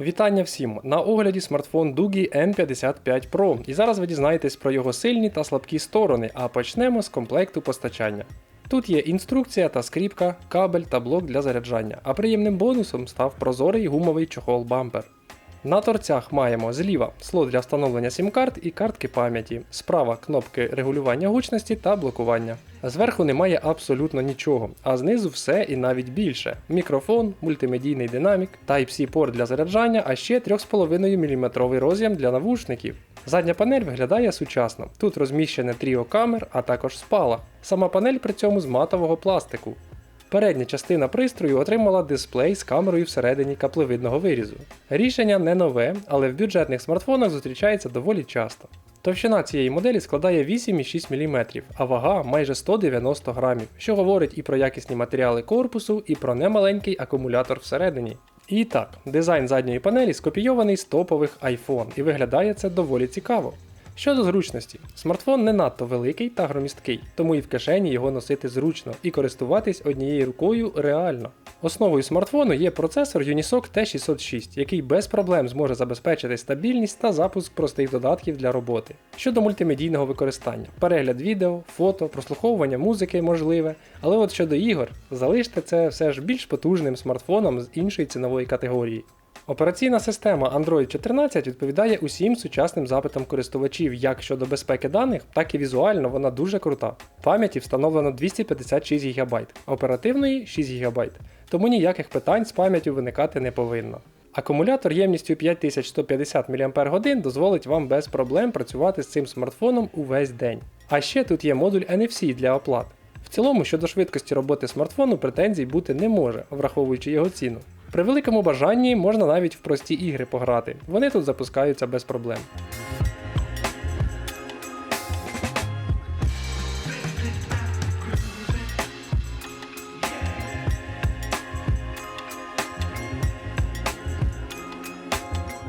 Вітання всім! На огляді смартфон Dugi N55 Pro. І зараз ви дізнаєтесь про його сильні та слабкі сторони, а почнемо з комплекту постачання. Тут є інструкція та скріпка, кабель та блок для заряджання, а приємним бонусом став прозорий гумовий чохол бампер. На торцях маємо зліва слот для встановлення сім-карт і картки пам'яті, справа кнопки регулювання гучності та блокування. Зверху немає абсолютно нічого, а знизу все і навіть більше: мікрофон, мультимедійний динамік, Type-C порт для заряджання, а ще 3,5 мм роз'єм для навушників. Задня панель виглядає сучасно. Тут розміщене тріо камер, а також спалах. Сама панель при цьому з матового пластику. Передня частина пристрою отримала дисплей з камерою всередині каплевидного вирізу. Рішення не нове, але в бюджетних смартфонах зустрічається доволі часто. Товщина цієї моделі складає 8,6 мм, а вага майже 190 грамів, що говорить і про якісні матеріали корпусу, і про немаленький акумулятор всередині. І так, дизайн задньої панелі скопійований з топових iPhone, і виглядає це доволі цікаво. Щодо зручності, смартфон не надто великий та громісткий, тому і в кишені його носити зручно і користуватись однією рукою реально. Основою смартфону є процесор Unisoc T606, який без проблем зможе забезпечити стабільність та запуск простих додатків для роботи. Щодо мультимедійного використання, перегляд відео, фото, прослуховування музики можливе, але от щодо ігор, залиште це все ж більш потужним смартфоном з іншої цінової категорії. Операційна система Android 14 відповідає усім сучасним запитам користувачів як щодо безпеки даних, так і візуально вона дуже крута. Пам'яті встановлено 256 ГБ, оперативної 6 ГБ, тому ніяких питань з пам'яттю виникати не повинно. Акумулятор ємністю 5150 мАч дозволить вам без проблем працювати з цим смартфоном увесь день. А ще тут є модуль NFC для оплат. В цілому, щодо швидкості роботи смартфону претензій бути не може, враховуючи його ціну. При великому бажанні можна навіть в прості ігри пограти, вони тут запускаються без проблем.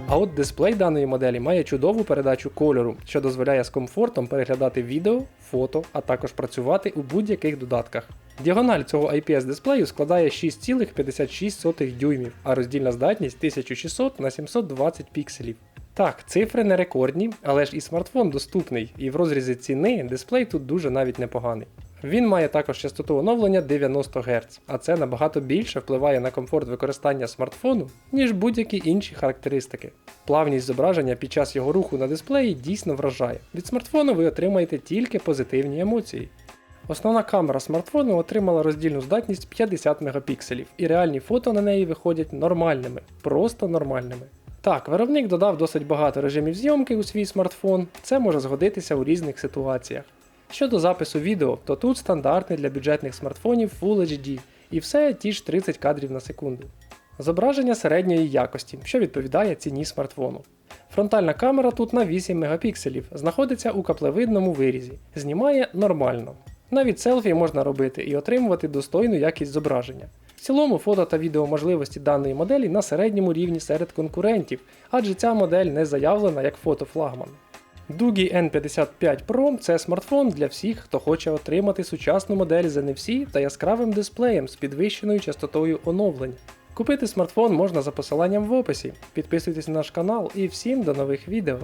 А от дисплей даної моделі має чудову передачу кольору, що дозволяє з комфортом переглядати відео, фото, а також працювати у будь-яких додатках. Діагональ цього IPS дисплею складає 6,56 дюймів, а роздільна здатність 1600 на 720 пікселів. Так, цифри не рекордні, але ж і смартфон доступний, і в розрізі ціни дисплей тут дуже навіть непоганий. Він має також частоту оновлення 90 Гц, а це набагато більше впливає на комфорт використання смартфону, ніж будь-які інші характеристики. Плавність зображення під час його руху на дисплеї дійсно вражає. Від смартфону ви отримаєте тільки позитивні емоції. Основна камера смартфону отримала роздільну здатність 50 мегапікселів, і реальні фото на неї виходять нормальними, просто нормальними. Так, виробник додав досить багато режимів зйомки у свій смартфон, це може згодитися у різних ситуаціях. Щодо запису відео, то тут стандартний для бюджетних смартфонів Full HD, і все ті ж 30 кадрів на секунду. Зображення середньої якості, що відповідає ціні смартфону. Фронтальна камера тут на 8 мегапікселів, знаходиться у каплевидному вирізі, знімає нормально. Навіть селфі можна робити і отримувати достойну якість зображення. В цілому фото та відео можливості даної моделі на середньому рівні серед конкурентів, адже ця модель не заявлена як фотофлагман. Dugi N55 Pro це смартфон для всіх, хто хоче отримати сучасну модель з NFC та яскравим дисплеєм з підвищеною частотою оновлення. Купити смартфон можна за посиланням в описі. Підписуйтесь на наш канал і всім до нових відео.